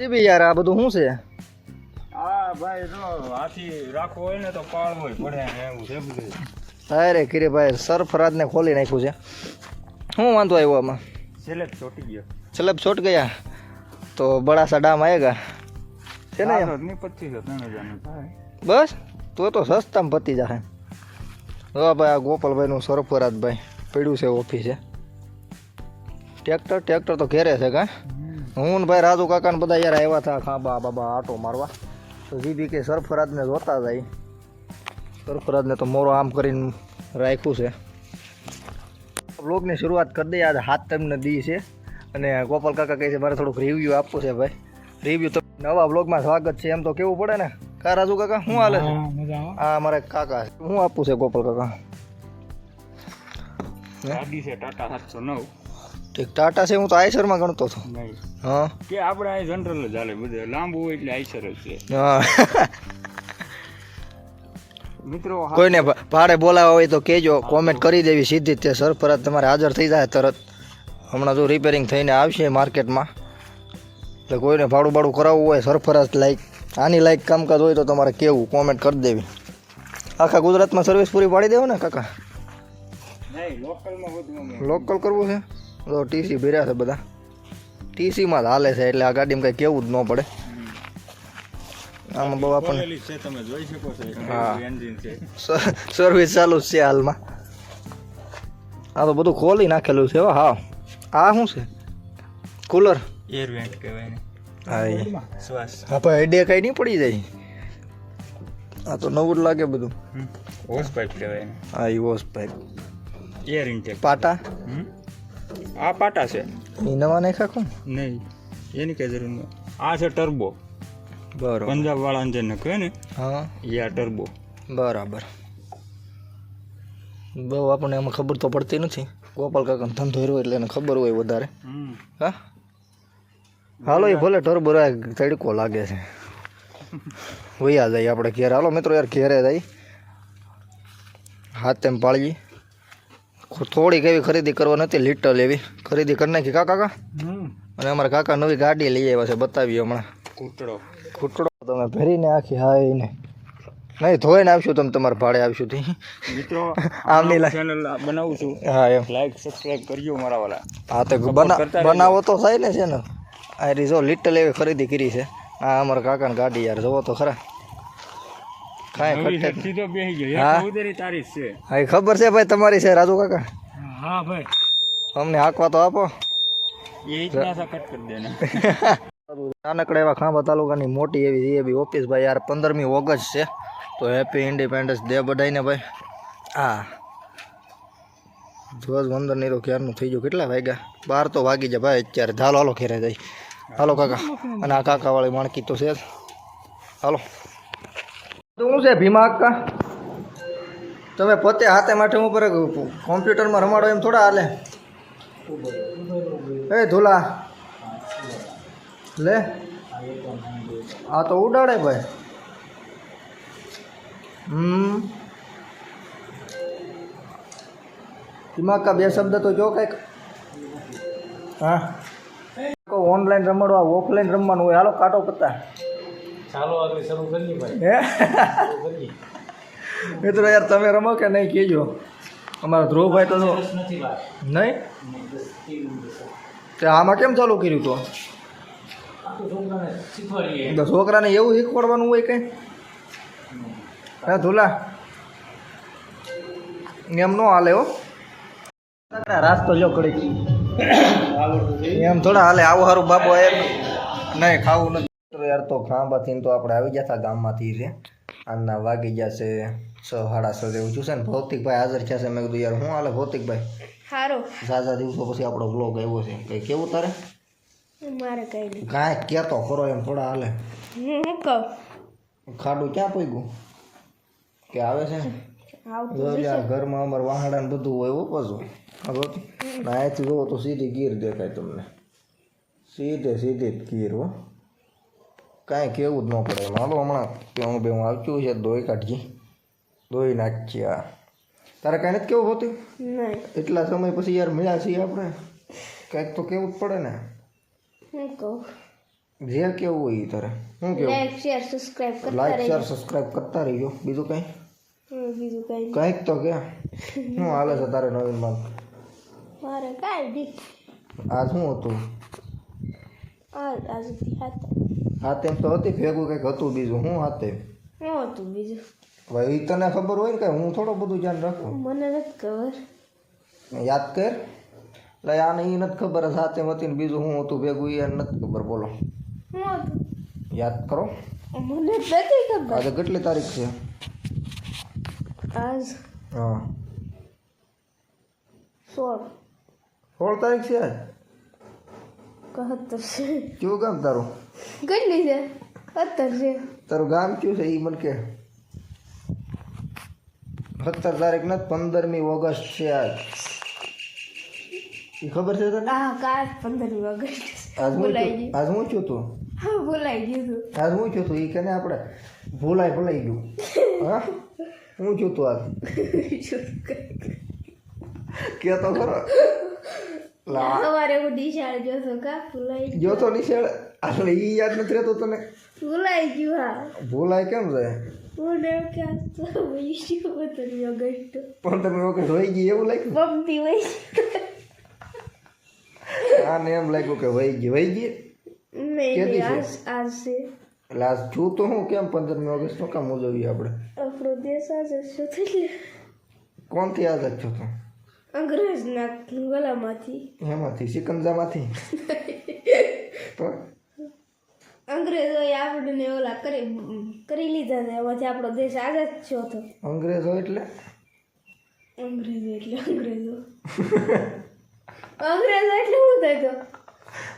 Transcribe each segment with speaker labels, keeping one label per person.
Speaker 1: તે બી યાર આ બધું શું છે?
Speaker 2: આ ભાઈ જો હાથી રાખવો હોય ને તો પાળવો પડે એવું છે બધું.
Speaker 1: અરે કિરે ભાઈ સરફરાજને ખોલી નાખ્યું છે. શું વાંધો આવ્યો આમાં?
Speaker 2: છેલ્લે જ ચોટી ગયો.
Speaker 1: ચલબ છોટ ગયા? તો બડા સા ડામ આયેગા છે ને
Speaker 2: ની
Speaker 1: બસ? તો તો સસ્તામાં પતી જશે હા ભાઈ આ ગોપાલભાઈનું સરફરાજભાઈ પડ્યું છે ઓફિસે. ટ્રેક્ટર ટ્રેક્ટર તો ઘેરે છે કાં? હું ને ભાઈ રાજુ કાકા ને બધા યાર આવ્યા હતા ખાબા બાબા આટો મારવા. તો જીબી કે સરફરાજને જોતા જાય. સરફરાજને તો મોરો આમ કરીને રાખ્યું છે. બ્લોગની શરૂઆત કરી દઈએ આજે હાથ તમને દી છે. અને ગોપાલ કાકા કહે છે મારે થોડુંક રિવ્યૂ આપવું છે ભાઈ. રિવ્યૂ તો નવા બ્લોગમાં સ્વાગત છે એમ તો કેવું પડે ને? કા રાજુ કાકા શું હાલે છે?
Speaker 2: હા
Speaker 1: આ મારે કાકા હું શું આપવું છે ગોપાલ કાકા?
Speaker 2: ગાડી છે ટાટા સાતસો નવ.
Speaker 1: ઠીક ટાટા છે હું તો આઈસરમાં ગણતો હતો. હા.
Speaker 2: કે આપણે આ જનરલ જ હાલે બધે લાંબુ હોય એટલે આઈસર જ છે.
Speaker 1: હા.
Speaker 2: મિત્રો
Speaker 1: કોઈને ભાડે બોલાવવા હોય તો કહેજો કોમેન્ટ કરી દેવી સીધી તે સરફરાજ તમારે હાજર થઈ જાય તરત. હમણાં જો રિપેરિંગ થઈને આવશે માર્કેટમાં એટલે કોઈને ભાડું ભાડું કરાવવું હોય સરફરાજ લાઈક આની લાઈક કામકાજ હોય તો તમારે કેવું કોમેન્ટ કરી દેવી. આખા ગુજરાતમાં સર્વિસ પૂરી પાડી દેવો ને કાકા? લોકલ કરવું છે? તો ટીસી ભર્યા છે બધા. ટીસીમાં જ હાલે છે એટલે આ ગાડીમાં કંઈ કેવું જ ન પડે. આમાં બહુ આપણને
Speaker 2: છે તમે જોઈ શકો છો
Speaker 1: હા.
Speaker 2: એન્જિન છે.
Speaker 1: સર્વિસ ચાલુ જ છે હાલમાં. આ તો બધું ખોલી નાખેલું છે હો હા. આ શું છે? કુલર
Speaker 2: એર વેન્ટ કહેવાય
Speaker 1: હા
Speaker 2: શ્વાસ
Speaker 1: હા ભાઈ આઈડિયા કાંઈ નહીં પડી જાય. આ તો નવું જ લાગે બધું.
Speaker 2: હોસ પાઇપ કહેવાય
Speaker 1: હા એ વોશ પાઇપ
Speaker 2: એર ઇન્ટેક
Speaker 1: પાટા
Speaker 2: આ પાટા છે.
Speaker 1: એ નવા નાખ્યા કોણ?
Speaker 2: નહીં એની કઈ જરૂર નહીં. આ છે ટર્બો.
Speaker 1: બરાબર.
Speaker 2: પંજાબ વાળા જેને કહે ને
Speaker 1: હા.
Speaker 2: એ આ ટર્બો.
Speaker 1: બરાબર. બહુ આપણને એમાં ખબર તો પડતી નથી. ગોપાલ કાકાનો ધંધો રહ્યો એટલે એને ખબર હોય વધારે. હા? હાલો એ ભલે ટર્બો રાય તડકો લાગે છે. વૈયા જાય આપણે ઘેર. હાલો મિત્રો યાર ઘેરે જાય. હાથ તેમ પાળીએ. થોડીક એવી ખરીદી કરવા નથી લીટર લેવી ખરીદી કરી નાખી. કાકા કાકા? અને અમારા કાકા નવી ગાડી લઈ આવ્યા છે બતાવી હમણાં.
Speaker 2: ખૂટડો
Speaker 1: ખૂટડો તમે ભરીને આખી હાય ને. નહીં ધોઈને આવશું તમે તમારે ભાડે આવશું થી
Speaker 2: મિત્રો
Speaker 1: આમની
Speaker 2: ચેનલ બનાવું છું.
Speaker 1: હા એમ.
Speaker 2: લાઈક સબસ્ક્રાઇબ કરજો મારા વાલા.
Speaker 1: હા તો. બનાવો તો થાય ને છે ને. આ રીઝો લિટલ એવી ખરીદી કરી છે. આ અમારા કાકાની ગાડી યાર જોવો તો ખરા. કાંઈ
Speaker 2: ગયો.
Speaker 1: હા.
Speaker 2: ચૌધરી છે.
Speaker 1: હા ખબર છે ભાઈ તમારી છે રાજુ કાકા?
Speaker 2: હા ભાઈ.
Speaker 1: અમને હાંકવા તો આપો. નાનકડા એવા ખાંભા તાલુકાની મોટી એવી એ બી ઓફિસ ભાઈ યાર પંદરમી ઓગસ્ટ છે. તો હેપી ઇન્ડિપેન્ડન્સ ડે બધાને ભાઈ. હા. ધ્વજ વંદન નહીં તો ક્યારનું થઈ ગયું. કેટલા વાગ્યા? બાર તો વાગી જાય ભાઈ. અત્યારે ચાલો હાલો ખેરે જાય હાલો કાકા. અને આ કાકાવાળી માણકી તો છે હાલો. તો શું છે ભીમા અક્કા તમે પોતે હાથે માટે હું પર કોમ્પ્યુટરમાં રમાડો એમ થોડા હાલે. એ ધુલા. લે. આ તો ઉડાડે ભાઈ. હમ. દિમાગ કા બે શબ્દ તો જો કંઈક. હા. ઓનલાઈન રમાડવા ઓફલાઈન રમવાનું હોય. હાલો કાટો પત્તા.
Speaker 2: ચાલો આગળ શરૂ કરીએ ભાઈ.
Speaker 1: મિત્રો યાર તમે રમો કે નહીં કહેજો. અમારા ધ્રુવભાઈ તો જો
Speaker 2: નથી વાત
Speaker 1: નહીં? તે આમાં કેમ ચાલુ કર્યું તો? છોકરાને એવું શીખવાડવાનું હોય કંઈ? હા ધુલા. એમ નો હાલે હો. રાસ્તો જો કડી એમ થોડા હાલે આવું સારું બાપો એમ. નહીં ખાવું નથી. યાર તો ખાંભાથી તો આપણે આવી ગયા હતા ગામમાંથી છે આના વાગી ગયા છે છ સાડા છ જેવું છું છે ને. ભૌતિકભાઈ હાજર થયા છે. મેં કીધું યાર શું હાલે ભૌતિકભાઈ?
Speaker 3: સારો
Speaker 1: ઝાઝા દિવસો પછી આપણો બ્લોગ આવ્યો છે. કંઈ કેવું તારે?
Speaker 3: મારે કઈ નહીં
Speaker 1: કાંઈ કહેતો ખરો એમ થોડા હાલે.
Speaker 3: હું શું કહું?
Speaker 1: ખાડું ક્યાં પૂગ્યું? કે આવે છે? ને
Speaker 3: આવતું
Speaker 1: જો લે આ ઘરમાં અમારે વાહડા ને બધું હોય હો પાછું. હવે ના અહીંથી જોવો તો સીધી ગીર દેખાય તમને. સીધે સીધી જ ગીર હો. કાંઈ કેવું જ ન પડે માલો હાલો હમણાં કે હું બે હું આવતું છે દોઈ કાઢીએ દોઈ નાખીએ આ તારે કાંઈ નથી કેવું હોતું? એટલા સમય પછી યાર મળ્યા છીએ આપણે. કાંઈક તો કેવું જ પડે ને. જે કેવું હોય તારે? શું કેવું?
Speaker 3: લાઈક શેર સબસ્ક્રાઇબ કરતા
Speaker 1: લાઈક શેર સબસ્ક્રાઇબ કરતા રહીજો. બીજું કંઈ?
Speaker 3: બીજું કઈ
Speaker 1: કંઈક તો કે. શું હાલે છે તારે નવીનમાં
Speaker 3: મારે કાંઈ
Speaker 1: આ શું હતું?
Speaker 3: આ આ હતા
Speaker 1: તો હતી ભેગું કંઈક હતું બીજું હું હાથે?
Speaker 3: શું હતું બીજું?
Speaker 1: હવે એ તને ખબર હોય ને કે હું થોડું બધું ધ્યાન રાખું.
Speaker 3: મને નથી ખબર.
Speaker 1: યાદ કર. એટલે આને એ નથી ખબર સાથે હતી ને બીજું શું હતું ભેગું એ નથી ખબર બોલો. યાદ કરો.
Speaker 3: મને નથી ખબર.
Speaker 1: આજે કેટલી તારીખ છે?
Speaker 3: આજ
Speaker 1: હા.
Speaker 3: સોળ.
Speaker 1: સોળ તારીખ છે આજ?
Speaker 3: કહત્તર છે
Speaker 1: કયું ગામ તારું?
Speaker 3: કેટલી છે. સત્તર છે
Speaker 1: તારું ગામ કયું છે એ મને કે. સત્તર તારીખ નથી પંદરમી ઓગસ્ટ છે આજ. એ ખબર છે તને?
Speaker 3: હા કાલ પંદરમી ઓગસ્ટ.
Speaker 1: આજ હું? આજ હું છું તું?
Speaker 3: હા ભૂલાઈ ગયું તું.
Speaker 1: આજ હું છું તું? એ કે ને આપણે ભૂલાય ભૂલાઈ ગયું. હા? હું છું તું આજ? કે તો ખરો.
Speaker 3: સવારે હું નિશાળ જોતો કા? ભૂલાઈ ગયું.
Speaker 1: તો નિશાળ એટલે ઈ યાદ નથી રહેતો તને?
Speaker 3: ભૂલાઈ ગયું હા.
Speaker 1: ભૂલાય કેમ છે
Speaker 3: તો ગયું ઓગસ્ટ
Speaker 1: પંદરમી ઓગસ્ટ હોઈ ગઈ એવું લાગ્યું?
Speaker 3: પમતી વહી
Speaker 1: આને એમ લાગ્યું કે વહી ગઈ વહી ગઈ? કેદી છે?
Speaker 3: આજ આજ છે.
Speaker 1: એટલે આ છું તો હું કેમ પંદરમી ઓગસ્ટનું કામ ઉજવીએ આપણે?
Speaker 3: આપણો દેશ આજે શું થઈ
Speaker 1: કોણથી આઝાદ છો તું?
Speaker 3: અંગ્રેજના ગલામાંથી
Speaker 1: એમાંથી સિકંજામાંથી. તો
Speaker 3: અંગ્રેજોએ આપણને ઓલા કરી કરી લીધા ને એમાંથી આપણો દેશ આઝાદ થયો હતો.
Speaker 1: અંગ્રેજો એટલે?
Speaker 3: અંગ્રેજો એટલે અંગ્રેજો. અંગ્રેજો એટલે શું થાય તો?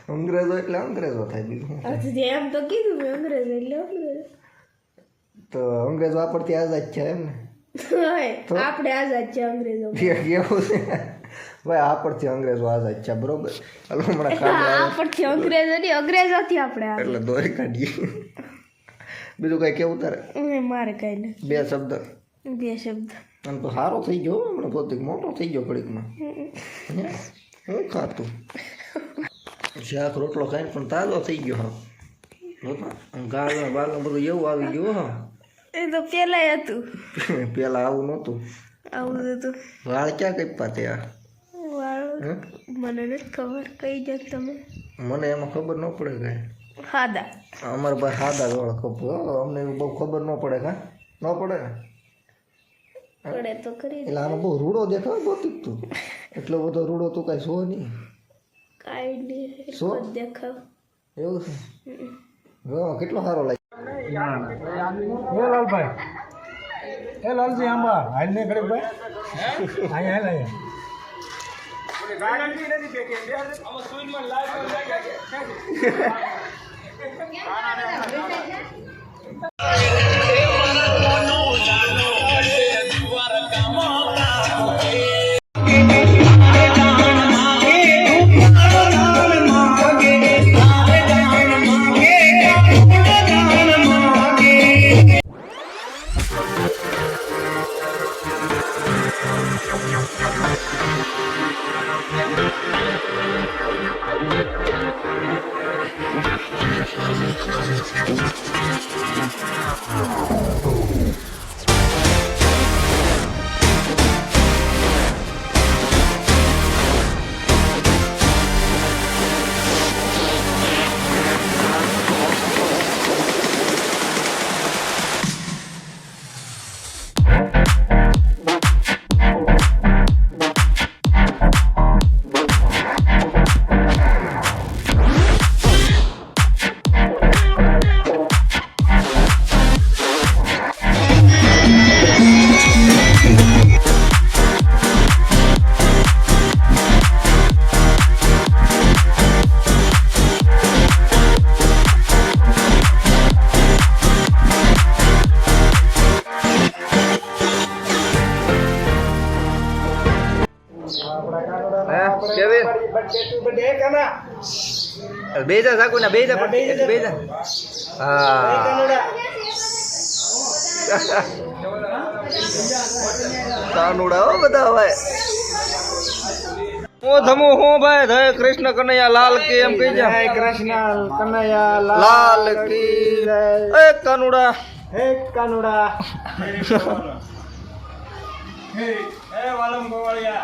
Speaker 1: અંગ્રેજો એટલે અંગ્રેજો થાય બીજું
Speaker 3: એમ તો કીધું મેં અંગ્રેજો એટલે અંગ્રેજો.
Speaker 1: તો અંગ્રેજો આપણથી આઝાદ છે એમ ને
Speaker 3: આપણે આઝાદ છે અંગ્રેજો.
Speaker 1: છે? ભાઈ આપણથી અંગ્રેજો આઝાદ છે બરોબર? હાલો હમણાં કામ
Speaker 3: આપણથી અંગ્રેજો નહીં અંગ્રેજોથી આપણે.
Speaker 1: એટલે દોરી કાઢીએ. બીજું કઈ કેવું તારે?
Speaker 3: મારે કઈ નહીં
Speaker 1: બે શબ્દ.
Speaker 3: બે શબ્દ.
Speaker 1: આમ તો સારો થઈ ગયો હમણાં પોતે મોટો થઈ ગયો ઘડીકમાં. હું? ખાતું? શાક રોટલો ખાઈને પણ તાજો થઈ ગયો હા. ગાળ બાળ બધું એવું આવી ગયું હા.
Speaker 3: એ તો પેલાય હતું.
Speaker 1: પેલા આવું નહોતું.
Speaker 3: આવું હતું.
Speaker 1: વાળ ક્યાં કપ્યા ત્યાં?
Speaker 3: વાળ? મને નથી ખબર. કઈ જાત તમે?
Speaker 1: મને એમાં ખબર ન પડે કઈ.
Speaker 3: હાદા.
Speaker 1: અમારા ભાઈ હાદા વાળ કપો અમને એવું બહુ ખબર ન પડે કા? ન પડે?
Speaker 3: પડે તો કરી
Speaker 1: એટલે આનો બહુ રૂડો દેખાવ ગોતી તું. એટલો બધો રૂડો તું કાંઈ શો નહીં.
Speaker 3: કાંઈ નહીં
Speaker 1: શો?
Speaker 3: દેખાવ.
Speaker 1: એવું છે? કેટલો સારો લાગે
Speaker 2: એ લાલભાઈ. એ લાલજી આંબા. હાલ ને ઘડીક ભાઈ. અહીંયા હાલ અહીંયા
Speaker 1: બે જા સાકુ ના બે જા બે હા. કાનુડા હો બધા હવે. હું ધમુ હું ભાઈ જય કૃષ્ણ કનૈયા લાલ કે એમ કહી જા.
Speaker 2: કૃષ્ણ કનૈયા
Speaker 1: લાલ કી એ કાનુડા.
Speaker 2: હે કાનુડા. થોડા વાલમ લે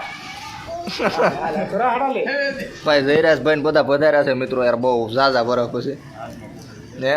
Speaker 1: ભાઈ જયરાજભાઈ ને બધા પધાર્યા છે મિત્રો યાર બહુ ઝાઝા બરફ પછી ને